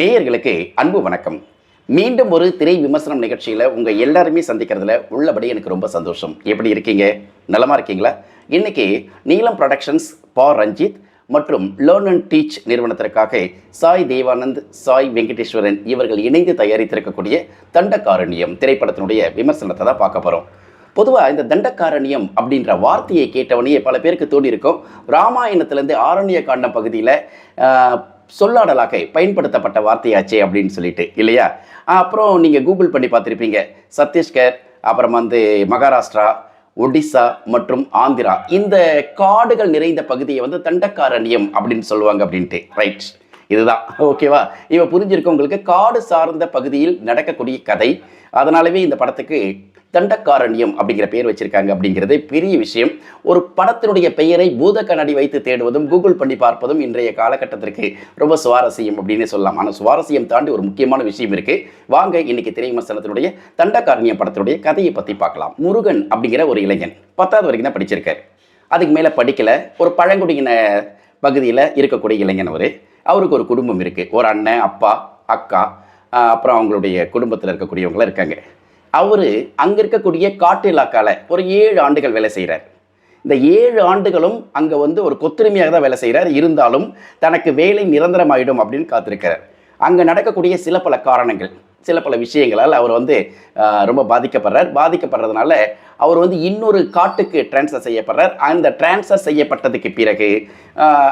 நேயர்களுக்கு அன்பு வணக்கம். மீண்டும் ஒரு திரை விமர்சனம் நிகழ்ச்சியில் உங்கள் எல்லாருமே சந்திக்கிறதுல உள்ளபடி எனக்கு ரொம்ப சந்தோஷம். எப்படி இருக்கீங்க? நலமா இருக்கீங்களா? இன்னைக்கு நீலம் ப்ரொடக்ஷன்ஸ் பா ரஞ்சித் மற்றும் லேர்ன் அண்ட் டீச் நிறுவனத்திற்காக சாய் தேவானந்த் சாய் வெங்கடேஸ்வரன் இவர்கள் இணைந்து தயாரித்திருக்கக்கூடிய தண்டகாரண்யம் திரைப்படத்தினுடைய விமர்சனத்தை தான் பார்க்க போகிறோம் பொதுவாக இந்த தண்டக்காரண்யம் அப்படின்ற வார்த்தையை கேட்டவனையே பல பேருக்கு தோணி இருக்கும். ராமாயணத்திலேருந்து ஆரண்ய காண்டம் பகுதியில் சொல்லாடலாக பயன்படுத்தப்பட்ட வார்த்தையாச்சே அப்படின்னு சொல்லிட்டு இல்லையா? அப்புறம் நீங்கள் கூகுள் பண்ணி பார்த்துருப்பீங்க சத்தீஸ்கர் அப்புறம் வந்து மகாராஷ்டிரா ஒடிசா மற்றும் ஆந்திரா. இந்த காடுகள் நிறைந்த பகுதியை வந்து தண்டக்காரண்யம் அப்படின்னு சொல்லுவாங்க அப்படின்ட்டு. ரைட் இதுதான். ஓகேவா இவ புரிஞ்சிருக்கவங்களுக்கு காடு சார்ந்த பகுதியில் நடக்கக்கூடிய கதை. அதனாலவே இந்த படத்துக்கு தண்டக்காரண்யம் அப்படிங்கிற பெயர் வச்சிருக்காங்க அப்படிங்கிறது பெரிய விஷயம். ஒரு படத்தினுடைய பெயரை பூத கண்ணாடி வைத்து தேடுவதும் கூகுள் பண்ணி பார்ப்பதும் இன்றைய காலகட்டத்திற்கு ரொம்ப சுவாரஸ்யம் அப்படின்னு சொல்லலாம். ஆனால் சுவாரஸ்யம் தாண்டி ஒரு முக்கியமான விஷயம் இருக்கு. வாங்க இன்னைக்கு திரை தண்டக்காரண்யம் படத்தினுடைய கதையை பற்றி பார்க்கலாம். முருகன் அப்படிங்கிற ஒரு இளைஞன் பத்தாவது வரைக்கும் தான் படிச்சிருக்காரு. அதுக்கு மேலே படிக்கல. ஒரு பழங்குடியின பகுதியில் இருக்கக்கூடிய இளைஞன் அவர். அவருக்கு ஒரு குடும்பம் இருக்குது ஒரு அண்ணன் அப்பா அக்கா அப்புறம் அவங்களுடைய குடும்பத்தில் இருக்கக்கூடியவங்களாம் இருக்காங்க. அவர் அங்கே இருக்கக்கூடிய காட்டு இலாக்கால ஒரு ஏழு ஆண்டுகள் வேலை செய்கிறார் இந்த ஏழு ஆண்டுகளும் அங்கே வந்து ஒரு கொத்துரிமையாக தான் வேலை செய்கிறார் இருந்தாலும் தனக்கு வேலை நிரந்தரமாயிடும் அப்படின்னு காத்திருக்கிறார். அங்கே நடக்கக்கூடிய சில பல காரணங்கள். சில பல விஷயங்களால் அவர் வந்து ரொம்ப பாதிக்கப்படுறார். பாதிக்கப்படுறதுனால அவர் வந்து இன்னொரு காட்டுக்கு டிரான்ஸ்ஃபர் செய்யப்படுறார். அந்த டிரான்ஸ்ஃபர் செய்யப்பட்டதுக்கு பிறகு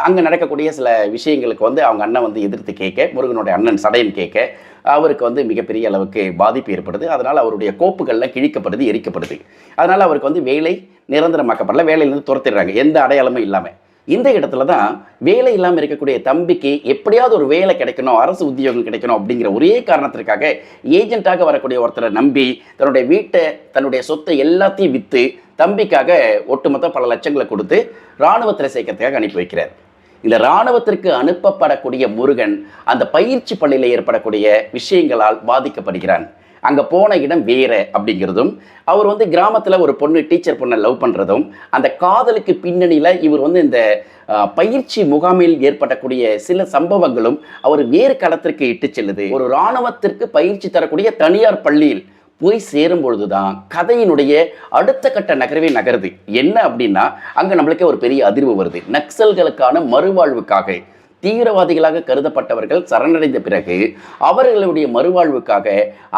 அங்கே நடக்கக்கூடிய சில விஷயங்களுக்கு வந்து அவங்க அண்ணன் வந்து எதிர்த்து கேட்க முருகனுடைய அண்ணன் சடையன் கேட்க அவருக்கு வந்து மிகப்பெரிய அளவுக்கு பாதிப்பு ஏற்படுது. அதனால் அவருடைய கோப்புகளில் கிழிக்கப்படுது எரிக்கப்படுது. அதனால் அவருக்கு வந்து வேலை நிரந்தரமாக்கப்படல. வேலையிலேருந்து துரத்திடுறாங்க. எந்த அடையாளமும் இல்லாமல் இந்த இடத்துல தான் வேலை இல்லாமல் இருக்கக்கூடிய தம்பிக்கு எப்படியாவது ஒரு வேலை கிடைக்கணும் அரசு உத்தியோகம் கிடைக்கணும் அப்படிங்கிற ஒரே காரணத்திற்காக ஏஜென்ட்டாக வரக்கூடிய ஒருத்தரை நம்பி தன்னுடைய வீட்டை தன்னுடைய சொத்தை எல்லாத்தையும் விற்று தம்பிக்காக ஒட்டுமொத்த பல லட்சங்களை கொடுத்து இராணுவத்தில் சேர்க்கறதுக்காக அனுப்பி வைக்கிறார். இந்த இராணுவத்திற்கு அனுப்பப்படக்கூடிய முருகன் அந்த பயிற்சி பள்ளியில் ஏற்படக்கூடிய விஷயங்களால் பாதிக்கப்படுகிறான். அங்கே போன இடம் வேறு அப்படிங்கிறதும் அவர் வந்து கிராமத்தில் ஒரு பொண்ணு டீச்சர் பொண்ணை லவ் பண்ணுறதும் அந்த காதலுக்கு பின்னணியில் இவர் வந்து இந்த பயிற்சி முகாமில் ஏற்படக்கூடிய சில சம்பவங்களும் அவர் வேறு களத்திற்கு இட்டு செல்லுது. ஒரு இராணுவத்திற்கு பயிற்சி தரக்கூடிய தனியார் பள்ளியில் போய் சேரும் பொழுது தான் கதையினுடைய அடுத்த கட்ட நகரவே நகருது. என்ன அப்படின்னா அங்கே நம்மளுக்கே ஒரு பெரிய அதிர்வு வருது. நக்சல்களுக்கான மறுவாழ்வுக்காக தீவிரவாதிகளாக கருதப்பட்டவர்கள் சரணடைந்த பிறகு அவர்களுடைய மறுவாழ்வுக்காக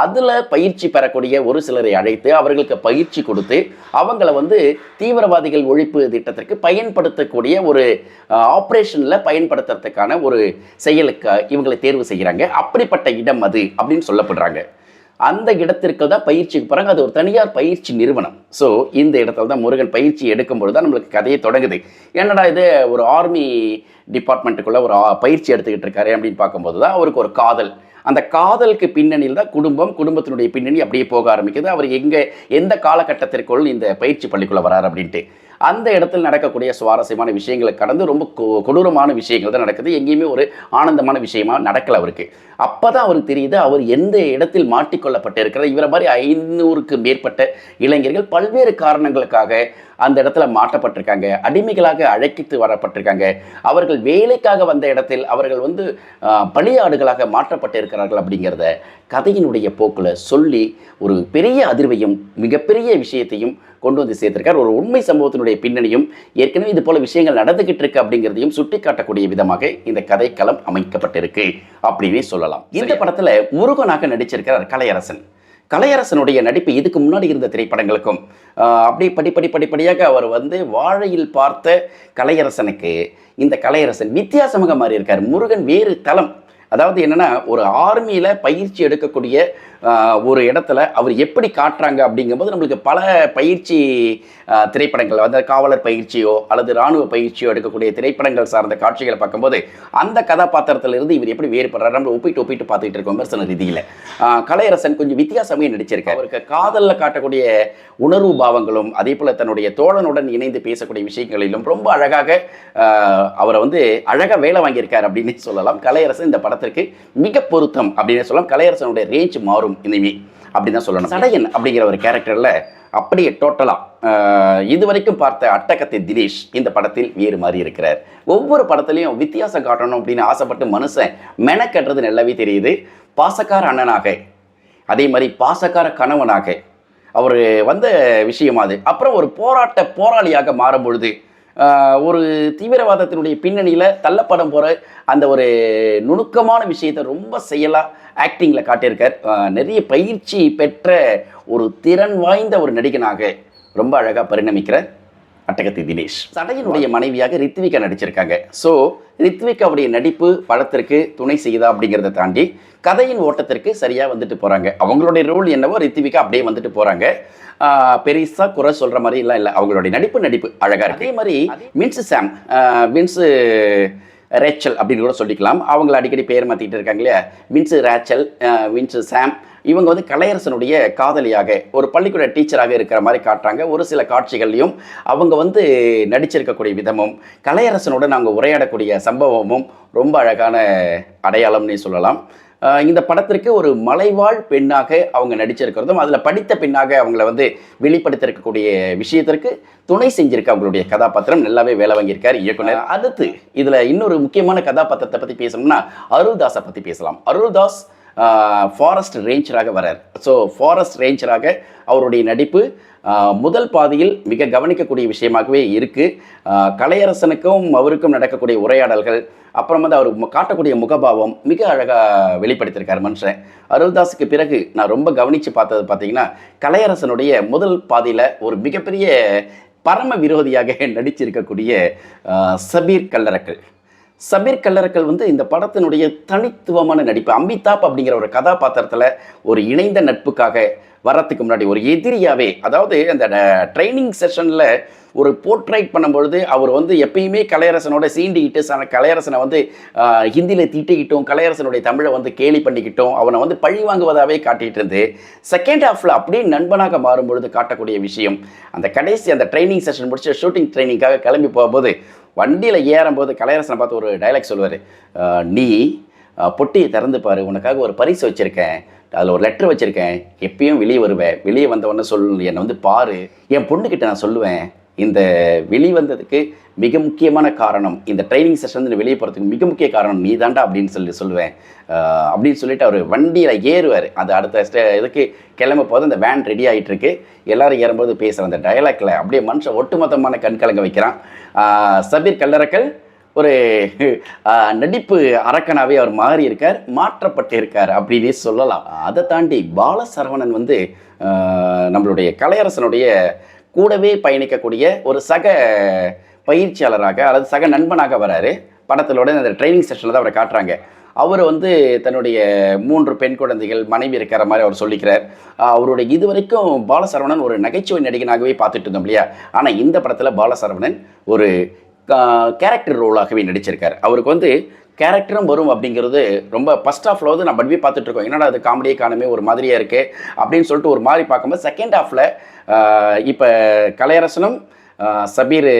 அதில் பயிற்சி பெறக்கூடிய ஒரு சிலரை அழைத்து அவர்களுக்கு பயிற்சி கொடுத்து அவங்கள வந்து தீவிரவாதிகள் ஒழிப்பு திட்டத்திற்கு பயன்படுத்தக்கூடிய ஒரு ஆப்ரேஷனில் பயன்படுத்துறதுக்கான ஒரு செயலுக்கு இவங்களை தேர்வு செய்கிறாங்க அப்படிப்பட்ட இடம் அது அப்படின்னு சொல்லப்படுறாங்க. அந்த இடத்திற்கு தான் பயிற்சிக்கு போகிறாங்க அது ஒரு தனியார் பயிற்சி நிறுவனம். ஸோ இந்த இடத்துல தான் முருகன் பயிற்சி எடுக்கும்போது தான் நம்மளுக்கு கதையை தொடங்குது. என்னடா இது? ஒரு ஆர்மி டிபார்ட்மெண்ட்டுக்குள்ளே ஒரு பயிற்சி எடுத்துக்கிட்டு இருக்காரு அப்படின்னு பார்க்கும்போது தான் அவருக்கு ஒரு காதல். அந்த காதலுக்கு பின்னணியில் தான் குடும்பம் குடும்பத்தினுடைய பின்னணி அப்படியே போக ஆரம்பிக்குது. அவர் எங்கே எந்த காலகட்டத்திற்குள் இந்த பயிற்சி பள்ளிக்குள்ளே வரார் அப்படின்ட்டு. அந்த இடத்தில் நடக்கக்கூடிய சுவாரஸ்யமான விஷயங்களை கடந்து ரொம்ப கொ- கொடூரமான விஷயங்கள் தான் நடக்குது. எங்கேயுமே ஒரு ஆனந்தமான விஷயமா நடக்கல அவருக்கு. அப்போ தான் அவருக்கு தெரியுது அவர் எந்த இடத்தில் மாட்டிக்கொள்ளப்பட்டிருக்கிறார். இவரை மாதிரி ஐநூறுக்கு மேற்பட்ட இளைஞர்கள் பல்வேறு காரணங்களுக்காக அந்த இடத்துல மாட்டப்பட்டிருக்காங்க. அடிமைகளாக அழைக்கித்து வரப்பட்டிருக்காங்க. அவர்கள் வேலைக்காக வந்த இடத்தில் அவர்கள் வந்து ஆஹ், பலியாடுகளாக மாற்றப்பட்டிருக்கிறார்கள் அப்படிங்கிறத கதையினுடைய போக்கில் சொல்லி ஒரு பெரிய அதிர்வையும் மிகப்பெரிய விஷயத்தையும் கொண்டு வந்து சேர்த்திருக்கார். ஒரு உண்மை சம்பவத்தினுடைய பின்னணியும் ஏற்கனவே இது போல விஷயங்கள் நடந்துகிட்டு இருக்கு அப்படிங்கிறதையும் சுட்டி காட்டக்கூடிய விதமாக இந்த கதைக்களம் அமைக்கப்பட்டிருக்கு. அப்படின்னே சொல்லலாம். இந்த படத்துல முருகனாக நடிச்சிருக்கிறார் கலையரசன். கலையரசனுடைய நடிப்பு இதுக்கு முன்னாடி இருந்த திரைப்படங்களுக்கும் ஆஹ், அப்படியே படிப்படி படிப்படியாக அவர் வந்து வாழையில் பார்த்த கலையரசனுக்கு இந்த கலையரசன் வித்தியாசமாக மாறி இருக்கார் முருகன் வேறு தளம். அதாவது என்னன்னா ஒரு ஆர்மியில் பயிற்சி எடுக்கக்கூடிய ஒரு இடத்துல அவர் எப்படி காட்டுறாங்க அப்படிங்கும்போது நம்மளுக்கு பல பயிற்சி திரைப்படங்கள் அதாவது காவலர் பயிற்சியோ அல்லது இராணுவ பயிற்சியோ எடுக்கக்கூடிய திரைப்படங்கள் சார்ந்த காட்சிகளை பார்க்கும்போது அந்த கதாபாத்திரத்திலிருந்து இவர் எப்படி வேறுபடுறாரு நம்ம ஒப்பிட்டு ஒப்பிட்டு பார்த்துட்டு இருக்கோம் விமர்சன ரீதியில். கலையரசன் கொஞ்சம் வித்தியாசமே நடிச்சிருக்காரு. அவருக்கு காதலில் காட்டக்கூடிய உணர்வு பாவங்களும் அதே போல் தன்னுடைய தோழனுடன் இணைந்து பேசக்கூடிய விஷயங்களிலும் ரொம்ப அழகாக அவரை வந்து அழகாக வேலை வாங்கியிருக்கார் அப்படின்னு சொல்லலாம். கலையரசன் இந்த படத்திற்கு மிக பொருத்தம் அப்படின்னு சொல்லலாம். கலையரசனுடைய ரேஞ்ச் மாறும். இனிமே அப்படின்னு தான் சொல்லணும். சடையன் அப்படிங்கிற ஒரு கேரக்டரில் அப்படியே டோட்டலாக இது இதுவரைக்கும் பார்த்த அட்டகத்தை தினேஷ் இந்த படத்தில் வேறு மாதிரி இருக்கிறார். ஒவ்வொரு படத்துலையும் வித்தியாசம் காட்டணும் அப்படின்னு ஆசைப்பட்டு மனுஷன் மெனக்கட்டுறது நல்லாவே தெரியுது. பாசக்கார அண்ணனாக அதே மாதிரி பாசக்கார கணவனாக அவர் வந்த விஷயம் அது. அப்புறம் ஒரு போராட்ட போராளியாக மாறும் பொழுது ஒரு தீவிரவாதத்தினுடைய பின்னணியில் தள்ளப்படம் போகிற அந்த ஒரு நுணுக்கமான விஷயத்தை ரொம்ப செயலாக ஆக்டிங்கில் காட்டியிருக்கார். நிறைய பயிற்சி பெற்ற ஒரு திறன் வாய்ந்த ஒரு நடிகனாக ரொம்ப அழகாக பரிணமிக்கிறார். அட்டகத்தி தினேஷ். சடையனுடைய மனைவியாக ரித்விகா நடிச்சிருக்காங்க. ஸோ ரித்விகாவுடைய நடிப்பு படத்திற்கு துணை செய்யுதா அப்படிங்கிறத தாண்டி கதையின் ஓட்டத்திற்கு சரியாக வந்துட்டு போகிறாங்க அவங்களுடைய ரோல் என்னவோ ரித்விகா அப்படியே வந்துட்டு போகிறாங்க பெருசாக குறை சொல்கிற மாதிரி எல்லாம் இல்லை. அவங்களுடைய நடிப்பு நடிப்பு அழகாக இருக்கு. அதே மாதிரி வின்ஸு சாம் வின்ஸு ரேச்சல் அப்படின்னு கூட சொல்லிக்கலாம். அவங்கள அடிக்கடி பேர் மாற்றிக்கிட்டு இருக்காங்க இல்லையா? வின்ஸு ரேச்சல் வின்ஸு சாம் இவங்க வந்து கலையரசனுடைய காதலியாக ஒரு பள்ளிக்கூட டீச்சராக இருக்கிற மாதிரி காட்டுறாங்க. ஒரு சில காட்சிகள்லையும் அவங்க வந்து நடிச்சிருக்கக்கூடிய விதமும் கலையரசனோட நாங்கள் உரையாடக்கூடிய சம்பவமும் ரொம்ப அழகான அடையாளம்னே சொல்லலாம். இந்த படத்திற்கு ஒரு மலைவாழ் பெண்ணாக அவங்க நடிச்சிருக்கிறதும் அதில் படித்த பெண்ணாக அவங்கள வந்து வெளிப்படுத்திருக்கக்கூடிய விஷயத்திற்கு துணை செஞ்சிருக்க அவங்களுடைய கதாபாத்திரம். நல்லாவே வேலை வாங்கியிருக்கார் இயக்குனர். அடுத்து. இதில் இன்னொரு முக்கியமான கதாபாத்திரத்தை பற்றி பேசணும்னா அருள்தாஸை பற்றி பேசலாம். அருள்தாஸ் ஃபாரஸ்ட் ரேஞ்சராக வரார் ஸோ ஃபாரஸ்ட் ரேஞ்சராக அவருடைய நடிப்பு முதல் பாதியில் மிக கவனிக்கக்கூடிய விஷயமாகவே இருக்குது கலையரசனுக்கும் அவருக்கும் நடக்கக்கூடிய உரையாடல்கள் அப்புறம் வந்து அவர் காட்டக்கூடிய முகபாவம் மிக அழகாக வெளிப்படுத்தியிருக்கார் மனுஷன். அருள்தாஸுக்கு பிறகு நான் ரொம்ப கவனித்து பார்த்தது பார்த்தீங்கன்னா கலையரசனுடைய முதல் பாதியில் ஒரு மிகப்பெரிய பரம விரோதியாக நடிச்சிருக்கக்கூடிய சபீர் கல்லறக்கள் சபீர் கல்லறக்கல் வந்து இந்த படத்தினுடைய தனித்துவமான நடிப்பு. அமிதாப் அப்படிங்கிற ஒரு கதாபாத்திரத்தில் ஒரு இணைந்த நட்புக்காக வரத்துக்கு முன்னாடி ஒரு எதிரியாவே அதாவது அந்த ட்ரைனிங் செஷனில் ஒரு போர்ட்ரைட் பண்ணும்பொழுது அவர் வந்து எப்பயுமே கலையரசனோட சீண்டிக்கிட்டு ச கலையரசனை வந்து ஹிந்தியில் தீட்டிக்கிட்டும் கலையரசனுடைய தமிழை வந்து கேலி பண்ணிக்கிட்டும் அவனை வந்து பழி வாங்குவதாகவே காட்டிகிட்டு இருந்து செகண்ட் ஹாஃபில் அப்படியே நண்பனாக மாறும்பொழுது காட்டக்கூடிய விஷயம். அந்த கடைசி அந்த ட்ரைனிங் செஷன் முடிச்சு ஷூட்டிங் ட்ரைனிங்காக கிளம்பி போகும்போது வண்டியில் ஏறும்போது கலையரசனை பார்த்து ஒரு டைலாக் சொல்லுவார். நீ பொட்டியை திறந்து பாரு உனக்காக ஒரு பரிசு வச்சுருக்கேன். அதில் ஒரு லெட்டர் வச்சுருக்கேன். எப்பயும் வெளியே வருவேன். வெளியே வந்தவொடனே சொல்லு என்னை வந்து பாரு. என் பொண்ணுக்கிட்ட நான் சொல்லுவேன் இந்த வெளிவந்ததுக்கு மிக முக்கியமான காரணம் இந்த ட்ரைனிங் செஷன் வெளியே போகிறதுக்கு மிக முக்கிய காரணம் நீ தாண்டா அப்படின்னு சொல்லி சொல்லுவேன். அப்படின்னு சொல்லிட்டு அவர் வண்டியில் ஏறுவார். அது அடுத்த ஸ்டே இதுக்கு கிளம்ப போது அந்த வேன் ரெடி ஆகிட்டுருக்கு எல்லோரும் ஏறும்போது பேசுகிற அந்த டயலாக்ல அப்படியே மனுஷன் ஒட்டுமொத்தமான கண்கலங்க வைக்கிறான். சபீர் கல்லறக்கல் ஒரு நடிப்பு அரக்கனாவே அவர் மாறி இருக்கார் மாற்றப்பட்டு இருக்கார் சொல்லலாம். அதை தாண்டி பாலசரவணன் வந்து நம்மளுடைய கலையரசனுடைய கூடவே பயணிக்கக்கூடிய ஒரு சக பயிற்சியாளராக அல்லது சக நண்பனாக வராரு. படத்திலோட அந்த ட்ரைனிங் செஷனில் தான் அவரை காட்டுறாங்க. அவர் வந்து தன்னுடைய மூன்று பெண் குழந்தைகள் மனைவி இருக்கிற மாதிரி அவர் சொல்லிக்கிறார். அவருடைய அவருடைய இதுவரைக்கும் பாலசரவணன் ஒரு நகைச்சுவை நடிகனாகவே பார்த்துட்டு இருந்தோம் இல்லையா? ஆனால் இந்த படத்தில் பாலசரவணன் ஒரு கேரக்டர் ரோலாகவே நடிச்சிருக்கார். அவருக்கு வந்து கேரக்டரும் வரும் அப்படிங்கிறது ரொம்ப ஃபஸ்ட் ஹாஃபில் வந்து நம்ம போய் பார்த்துட்ருக்கோம் என்னடா அது காமெடியே காணுமே ஒரு மாதிரியாக இருக்குது அப்படின்னு சொல்லிட்டு ஒரு மாதிரி பார்க்கும்போது செகண்ட் ஹாஃபில் இப்போ கலையரசனும் சபீர்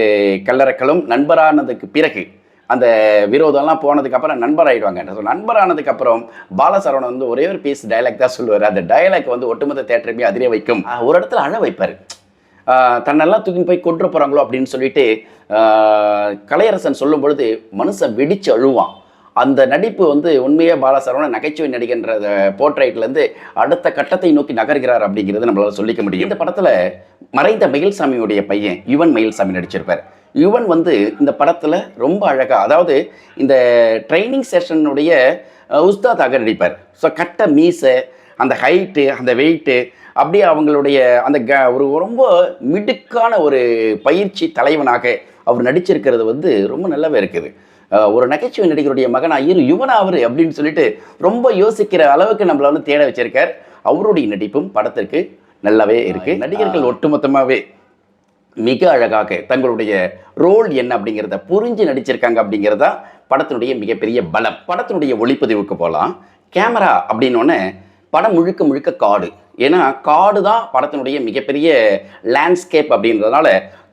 கல்லறக்களும் நண்பரானதுக்கு பிறகு அந்த விரோதம்லாம் போனதுக்கப்புறம் நண்பர் நண்பரானதுக்கப்புறம் ஸோ நண்பர் ஆனதுக்கப்புறம் பாலசரவணன் வந்து ஒரே ஒரு பீஸ் டைலாக் தான் சொல்லுவார். அந்த டயலாக் வந்து ஒட்டுமொத்த தேட்டருமே அதிரே வைக்கும். ஒரு இடத்துல அழ வைப்பார். தன்னெல்லாம் தூக்கின்னு போய் கொண்டு போகிறாங்களோ அப்படின்னு சொல்லிட்டு கலையரசன் சொல்லும் பொழுது மனுஷன் வெடிச்சு அழுவான். அந்த நடிப்பு வந்து உண்மையாக பாலசரவணன் நகைச்சுவை நடிகன்ற போர்ட்ரைட்லேருந்து அடுத்த கட்டத்தை நோக்கி நகர்கிறார் அப்படிங்கிறது நம்மளால் சொல்லிக்க முடியும். இந்த படத்தில் மறைந்த மயில்சாமியுடைய பையன் யுவன் மயில்சாமி நடிச்சிருப்பார். யுவன் வந்து இந்த படத்தில் ரொம்ப அழகாக அதாவது இந்த ட்ரைனிங் செஷனுடைய உஸ்தாதாக நடிப்பார். ஸோ கட்ட மீசை அந்த ஹைட்டு அந்த வெயிட்டு அப்படியே அவங்களுடைய அந்த க ஒரு ரொம்ப மிடுக்கான ஒரு பயிற்சி தலைவனாக அவர் நடிச்சிருக்கிறது வந்து ரொம்ப நல்லாவே இருக்குது. ஒரு நகைச்சுவை நடிகருடைய மகனா இரு யுவனா அவர் அப்படின்னு சொல்லிட்டு ரொம்ப யோசிக்கிற அளவுக்கு நம்மள வந்து தேட வச்சிருக்கார். அவருடைய நடிப்பும் படத்திற்கு நல்லாவே இருக்கு. நடிகர்கள் ஒட்டுமொத்தமாகவே மிக அழகாக தங்களுடைய ரோல் என்ன அப்படிங்கிறத புரிஞ்சு நடிச்சிருக்காங்க அப்படிங்கிறதா படத்தினுடைய மிகப்பெரிய பலம். படத்தினுடைய ஒளிப்பதிவுக்கு போகலாம் கேமரா அப்படின்னோடனே படம் முழுக்க முழுக்க காடு. ஏன்னா காடு தான் படத்தினுடைய மிகப்பெரிய லேண்ட்ஸ்கேப் அப்படின்றதுனால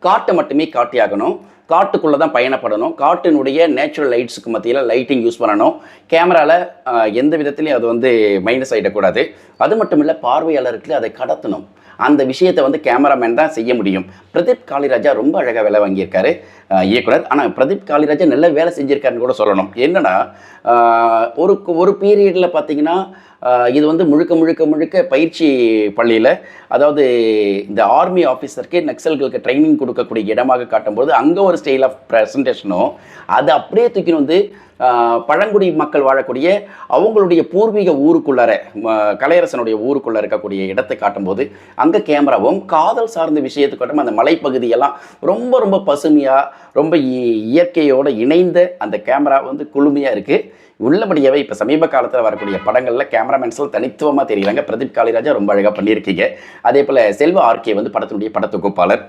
காட்டை மட்டுமே காட்டியாகணும் காட்டுக்குள்ளே தான் பயணப்படணும். காட்டினுடைய நேச்சுரல் லைட்ஸுக்கு மத்தியில் லைட்டிங் யூஸ் பண்ணணும். கேமராவில் எந்த விதத்துலையும் அது வந்து மைனஸ் ஆகிடக்கூடாது அது மட்டும் இல்லை பார்வையாளருக்கு அதை கடத்தணும். அந்த விஷயத்தை வந்து கேமராமேன் தான் செய்ய முடியும். பிரதீப் காளிராஜா ரொம்ப அழகாக வேலை வாங்கியிருக்காரு இயக்குனர். ஆனால் பிரதீப் காளிராஜா நல்ல வேலை செஞ்சுருக்காருன்னு கூட சொல்லணும். என்னன்னா ஒரு ஒரு பீரியடில் பார்த்தீங்கன்னா இது வந்து முழுக்க முழுக்க முழுக்க பயிற்சி பள்ளியில். அதாவது இந்த ஆர்மி ஆஃபீஸருக்கு நக்சல்களுக்கு ட்ரைனிங் கொடுக்கக்கூடிய இடமாக காட்டும்போது அங்கே ஒரு ஸ்டைல் ஆஃப் ப்ரெசன்டேஷனும் அதை அப்படியே தூக்கின்னு வந்து பழங்குடி மக்கள் வாழக்கூடிய அவங்களுடைய பூர்வீக ஊருக்குள்ளார கலையரசனுடைய ஊருக்குள்ளே இருக்கக்கூடிய இடத்தை காட்டும்போது அங்கே கேமராவும் காதல் சார்ந்த விஷயத்தை காட்டும் அந்த மலைப்பகுதியெல்லாம் ரொம்ப ரொம்ப பசுமையாக ரொம்ப இ- இணைந்த அந்த கேமரா வந்து குளுமையாக இருக்குது உள்ளபடியாகவே இப்போ சமீப காலத்தில் வரக்கூடிய படங்களில் கேமராமேன்ஸில் தனித்துவமாக தெரியுறாங்க. பிரதீப் காளிராஜா ரொம்ப அழகாக பண்ணியிருக்கீங்க. அதே போல் செல்வ ஆர்கே வந்து படத்தினுடைய படத்தொகுப்பாளர்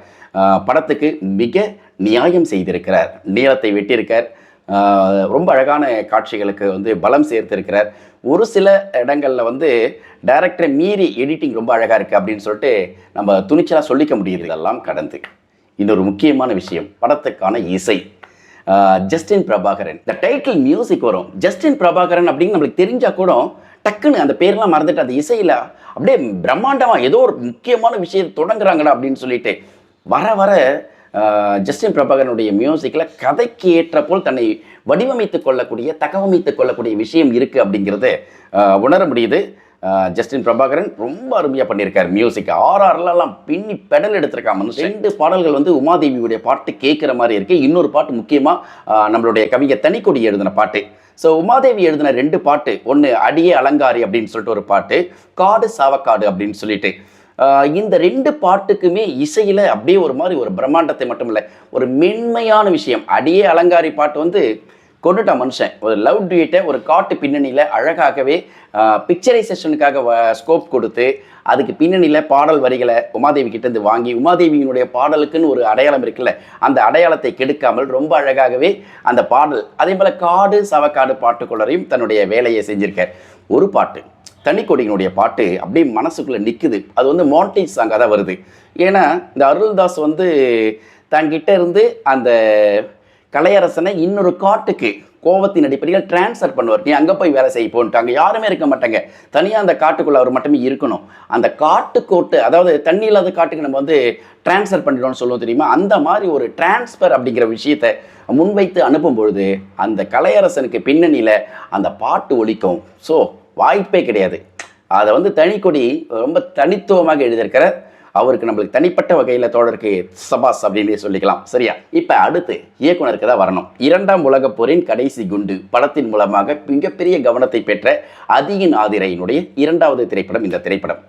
படத்துக்கு மிக நியாயம் செய்திருக்கிறார். நீளத்தை வெட்டியிருக்கார். ரொம்ப அழகான காட்சிகளுக்கு வந்து பலம் சேர்த்திருக்கிறார். ஒரு சில இடங்களில் வந்து டைரக்டரை மீறி எடிட்டிங் ரொம்ப அழகாக இருக்குது அப்படின்னு சொல்லிட்டு நம்ம துணிச்சலாக சொல்லிக்க முடியுது. இதெல்லாம் கடந்து. இன்னொரு முக்கியமான விஷயம் படத்துக்கான இசை. ஜஸ்டின் பிரபாகரன். இந்த டைட்டில் மியூசிக் வரும். ஜஸ்டின் பிரபாகரன் அப்படின்னு நம்மளுக்கு தெரிஞ்சா கூட டக்குன்னு அந்த பேர்லாம் மறந்துட்டு அந்த இசையில் அப்படியே பிரம்மாண்டமா ஏதோ ஒரு முக்கியமான விஷயத்தை தொடங்குறாங்கடா அப்படின்னு சொல்லிட்டு வர வர ஜஸ்டின் பிரபாகரனுடைய மியூசிக்கில் கதைக்கு ஏற்ற போல் தன்னை வடிவமைத்துக் கொள்ளக்கூடிய தகவமைத்துக் கொள்ளக்கூடிய விஷயம் இருக்குது அப்படிங்கிறத உணர முடியுது. ஜஸ்டின் பிரபாகரன் ரொம்ப அருமையாக பண்ணியிருக்காரு மியூசிக் ஆர்ஆர்லாம் பின்னி பெடல் எடுத்திருக்காம மனுஷன். ரெண்டு பாடல்கள் வந்து உமாதேவியுடைய பாட்டு கேட்குற மாதிரி இருக்கு. இன்னொரு பாட்டு முக்கியமாக நம்மளுடைய கவிஞர் தனிக்கொடி எழுதின பாட்டு. ஸோ உமாதேவி எழுதின ரெண்டு பாட்டு. ஒன்று அடியே அலங்காரி அப்படின்னு சொல்லிட்டு ஒரு பாட்டு. காடு சாவக்காடு அப்படின்னு சொல்லிட்டு. இந்த ரெண்டு பாட்டுக்குமே இசையில் அப்படியே ஒரு மாதிரி ஒரு பிரம்மாண்டத்தை மட்டும் இல்லை ஒரு மென்மையான விஷயம். அடியே அலங்காரி பாட்டு வந்து கொண்டுட்டான் மனுஷன். ஒரு லவ் டியூட்டை ஒரு காட்டு பின்னணியில் அழகாகவே பிக்சரைசேஷனுக்காக ஸ்கோப் கொடுத்து அதுக்கு பின்னணியில் பாடல் வரிகளை உமாதேவி கிட்டேருந்து வாங்கி உமாதேவியினுடைய பாடலுக்குன்னு ஒரு அடையாளம் இருக்குல்ல அந்த அடையாளத்தை கெடுக்காமல் ரொம்ப அழகாகவே அந்த பாடல் அதே போல் காடு சவக்காடு பாட்டுக்குள்ளரையும் தன்னுடைய வேலையை செஞ்சுருக்கார். ஒரு பாட்டு தனிக்கொடியினுடைய பாட்டு அப்படியே மனசுக்குள்ளே நிற்குது அது வந்து மாண்டேஜ் சாங்காக தான் வருது. ஏன்னா இந்த அருள்தாஸ் வந்து தன்கிட்ட இருந்து அந்த கலையரசனை இன்னொரு காட்டுக்கு கோவத்தின் அடிப்படையில் ட்ரான்ஸ்ஃபர் பண்ணுவார். நீ அங்கே போய் வேலை செய்ய போன்ட்டு. அங்கே யாருமே இருக்க மாட்டாங்க. தனியாக அந்த காட்டுக்குள்ளே அவர் மட்டுமே இருக்கணும். அந்த காட்டுக்கோட்டு அதாவது தண்ணி இல்லாத காட்டுக்கு நம்ம வந்து ட்ரான்ஸ்ஃபர் பண்ணிடுவோம்னு சொல்லுவோம் தெரியுமா? அந்த மாதிரி ஒரு டிரான்ஸ்ஃபர் அப்படிங்கிற விஷயத்தை முன்வைத்து அனுப்பும் பொழுது அந்த கலையரசனுக்கு பின்னணியில் அந்த பாட்டு ஒழிக்கும் ஸோ வாய்ப்பே கிடையாது. அதை வந்து தனிக்கொடி ரொம்ப தனித்துவமாக எழுதியிருக்கிற அவருக்கு நம்மளுக்கு தனிப்பட்ட வகையில் தோழருக்கு சபாஸ் அப்படின்னு சொல்லிக்கலாம். சரியா? இப்போ அடுத்து இயக்குனருக்கு தான் வரணும். இரண்டாம் உலகப் போரின் கடைசி குண்டு படத்தின் மூலமாக மிகப்பெரிய கவனத்தை பெற்ற அதியின் ஆதிரையினுடைய இரண்டாவது திரைப்படம் இந்த திரைப்படம்.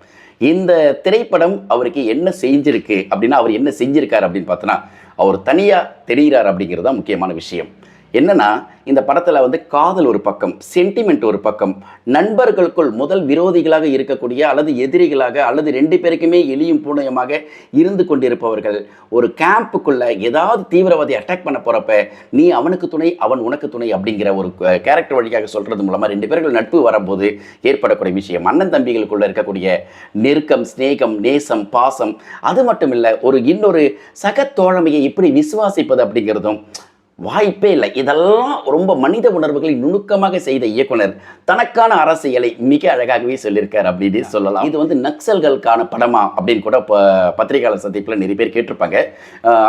இந்த திரைப்படம் அவருக்கு என்ன செஞ்சிருக்கு அப்படின்னா அவர் என்ன செஞ்சிருக்காரு அப்படின்னு பார்த்தோன்னா அவர் தனியாக தெரிகிறார் அப்படிங்கிறது தான் முக்கியமான விஷயம். என்னன்னா இந்த படத்தில் வந்து காதல் ஒரு பக்கம் சென்டிமெண்ட் ஒரு பக்கம் நண்பர்களுக்குள் முதல் விரோதிகளாக இருக்கக்கூடிய அல்லது எதிரிகளாக அல்லது ரெண்டு பேருக்குமே எளியும் பூனையமாக இருந்து கொண்டிருப்பவர்கள் ஒரு கேம்புக்குள்ள ஏதாவது தீவிரவாதி அட்டாக் பண்ண போகிறப்ப நீ அவனுக்கு துணை அவன் உனக்கு துணை அப்படிங்கிற ஒரு கேரக்டர் வழியாக சொல்கிறது மூலமாக ரெண்டு பேர்கள் நட்பு வரும்போது ஏற்படக்கூடிய விஷயம். அண்ணன் தம்பிகளுக்குள்ள இருக்கக்கூடிய நெருக்கம் சிநேகம் நேசம் பாசம் அது மட்டும் இல்லை ஒரு இன்னொரு சக தோழமையை எப்படி விசுவாசிப்பது அப்படிங்கிறதும் வாய்ப்பே இல்லை. இதெல்லாம் ரொம்ப மனித உணர்வுகளை நுணுக்கமாக செய்த இயக்குனர் தனக்கான அரசியலை மிக அழகாகவே சொல்லியிருக்கார் அப்படின்னு சொல்லலாம். இது வந்து நக்சல்களுக்கான படமா அப்படின்னு கூட இப்போ பத்திரிகையாளர் சந்திப்பில் நிறைய பேர் கேட்டிருப்பாங்க.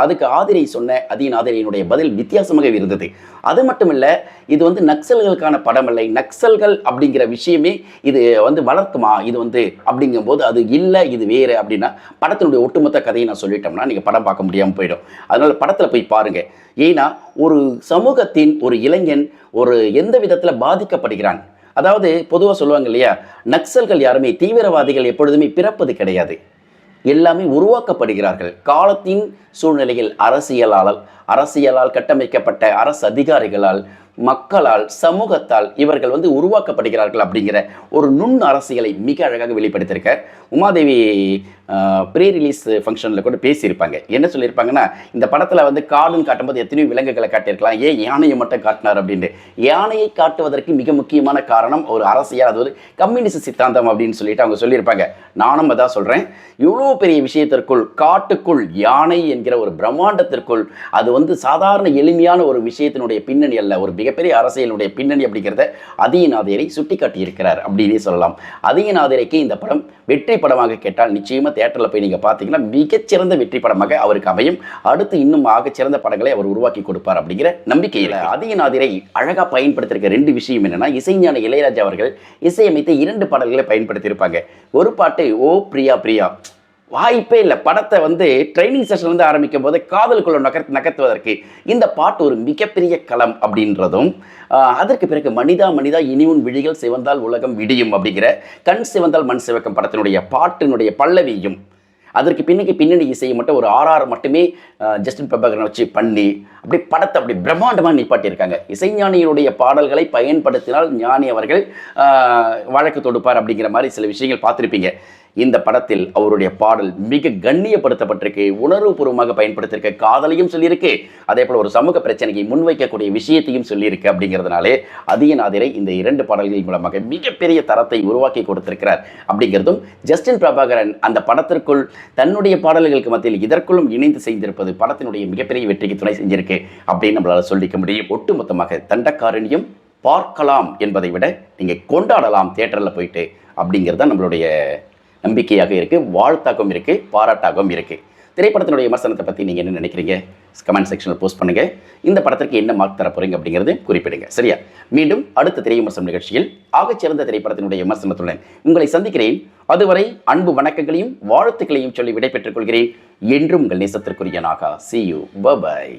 அதுக்கு ஆதிரை சொன்ன அதீன் ஆதிரையினுடைய பதில் வித்தியாசமாக இருந்தது. அது மட்டும் இல்லை இது வந்து நக்சல்களுக்கான படம் இல்லை. நக்சல்கள் அப்படிங்கிற விஷயமே இது வந்து வளர்க்குமா? இது வந்து அப்படிங்கும்போது அது இல்லை இது வேறு அப்படின்னா படத்தினுடைய ஒட்டுமொத்த கதையை நான் சொல்லிட்டோம்னா நீங்கள் படம் பார்க்க முடியாமல் போயிடும். அதனால் படத்தில் போய் பாருங்கள் ஏன்னா ஒரு சமூகத்தின் ஒரு இளைஞன் ஒரு எந்த விதத்தில் பாதிக்கப்படுகிறான்? அதாவது பொதுவாக சொல்லுவாங்க இல்லையா? நக்சல்கள் யாருமே தீவிரவாதிகள் எப்பொழுதுமே பிறப்பது கிடையாது. எல்லாமே உருவாக்கப்படுகிறார்கள். காலத்தின் சூழ்நிலையில் அரசியலால் அரசியலால் கட்டமைக்கப்பட்ட அரசு அதிகாரிகளால் மக்களால் சமூகத்தால் இவர்கள் வந்து உருவாக்கப்படுகிறார்கள் அப்படிங்கிற ஒரு நுண் அரசியலை மிக அழகாக வெளிப்படுத்தியிருக்கார். உமாதேவி ப்ரீ ரிலீஸ் ஃபங்க்ஷனில் கூட பேசியிருப்பாங்க. என்ன சொல்லியிருப்பாங்கன்னா இந்த படத்தில் வந்து காடுன்னு காட்டும்போது எத்தனையோ விலங்குகளை காட்டியிருக்கலாம். ஏன் யானையை மட்டும் காட்டினார் அப்படின்ட்டு. யானையை காட்டுவதற்கு மிக முக்கியமான காரணம் ஒரு அரசியல் அது ஒரு கம்யூனிஸ்ட் சித்தாந்தம் அப்படின்னு சொல்லிட்டு அவங்க சொல்லியிருப்பாங்க. நானும் அதான் சொல்கிறேன் இவ்வளோ பெரிய விஷயத்திற்குள் காட்டுக்குள் யானை என்கிற ஒரு பிரம்மாண்டத்திற்குள் அது வந்து சாதாரண எளிமையான ஒரு விஷயத்தினுடைய பின்னணி அல்ல. ஒரு மிகப்பெரிய அரசியலுடைய பின்னணி அப்படிங்கிறத அதியநாதியரை சுட்டி காட்டியிருக்கிறார் அப்படின்னே சொல்லலாம். அதியநாதிரைக்கு இந்த படம் வெற்றி படமாக கேட்டால் நிச்சயமாக தேட்டரில் போய் நீங்கள் பார்த்தீங்கன்னா மிகச்சிறந்த வெற்றி படமாக அவருக்கு அமையும். அடுத்து இன்னும் ஆகச்சிறந்த படங்களை அவர் உருவாக்கி கொடுப்பார் அப்படிங்கிற நம்பிக்கையில். அதியநாதிரை அழகாக பயன்படுத்தியிருக்க ரெண்டு விஷயம் என்னன்னா இசைஞான இளையராஜா அவர்கள் இசையமைத்த இரண்டு பாடல்களை பயன்படுத்தியிருப்பாங்க. ஒரு பாட்டு ஓ பிரியா பிரியா வாய்ப்பே இல்லை. படத்தை வந்து ட்ரைனிங் செஷன் வந்து ஆரம்பிக்கும் போது காதலுக்குள்ள நகர் நகர்த்துவதற்கு இந்த பாட்டு ஒரு மிகப்பெரிய களம் அப்படின்றதும் அதற்கு பிறகு மனிதா மனிதா இனியுன் விழிகள் சிவந்தால் உலகம் விடியும் அப்படிங்கிற கண் சிவந்தால் மண் சிவக்கம் படத்தினுடைய பாட்டினுடைய பல்லவியும் அதற்கு பின்னுக்கு பின்னணி இசையை மட்டும் ஒரு ஆர்ஆர் மட்டுமே ஜஸ்டின் பிரபாகரனை வச்சு பண்ணி அப்படி படத்தை அப்படி பிரம்மாண்டமாக நிப்பாட்டியிருக்காங்க. இசைஞானியினுடைய பாடல்களை பயன்படுத்தினால் ஞானி அவர்கள் வழக்கு தொடுப்பார் அப்படிங்கிற மாதிரி சில விஷயங்கள் பார்த்துருப்பீங்க. இந்த படத்தில் அவருடைய பாடல் மிக கண்ணியப்படுத்தப்பட்டிருக்கு உணர்வுபூர்வமாக பயன்படுத்தியிருக்க காதலையும் சொல்லியிருக்கு அதே போல் ஒரு சமூக பிரச்சனையை முன்வைக்கக்கூடிய விஷயத்தையும் சொல்லியிருக்கு அப்படிங்கிறதுனாலே அதியநாதிரை இந்த இரண்டு பாடல்களின் மூலமாக மிகப்பெரிய தரத்தை உருவாக்கி கொடுத்திருக்கிறார். அப்படிங்கிறதும் ஜஸ்டின் பிரபாகரன் அந்த படத்திற்குள் தன்னுடைய பாடல்களுக்கு மத்தியில் இதற்குள்ளும் இணைந்து செய்திருப்பது படத்தினுடைய மிகப்பெரிய வெற்றிக்கு துணை செஞ்சிருக்கு அப்படின்னு நம்மளால் சொல்லிக்க முடியும். ஒட்டுமொத்தமாக தண்டக்காரணியும் பார்க்கலாம் என்பதை விட நீங்கள் கொண்டாடலாம் தேட்டரில் போயிட்டு அப்படிங்கிறது தான் நம்மளுடைய நம்பிக்கையாக இருக்குது வாழ்த்தாகவும் இருக்குது பாராட்டாகவும் இருக்குது திரைப்படத்தினுடைய விமர்சனத்தை பற்றி நீங்கள் என்ன நினைக்கிறீங்க? கமெண்ட் செக்ஷனில் போஸ்ட் பண்ணுங்கள் இந்த படத்திற்கு என்ன மார்க் தர போகிறீங்க அப்படிங்கிறது குறிப்பிடுங்க. சரியா? மீண்டும் அடுத்த திரை விமர்சனம் நிகழ்ச்சியில் ஆகச்சிறந்த திரைப்படத்தினுடைய விமர்சனத்துடன் உங்களை சந்திக்கிறேன். அதுவரை அன்பு வணக்கங்களையும் வாழ்த்துக்களையும் சொல்லி விடைபெற்றுக் கொள்கிறேன். என்றும் உங்கள் நேசத்திற்குரிய Naga. See you bye bye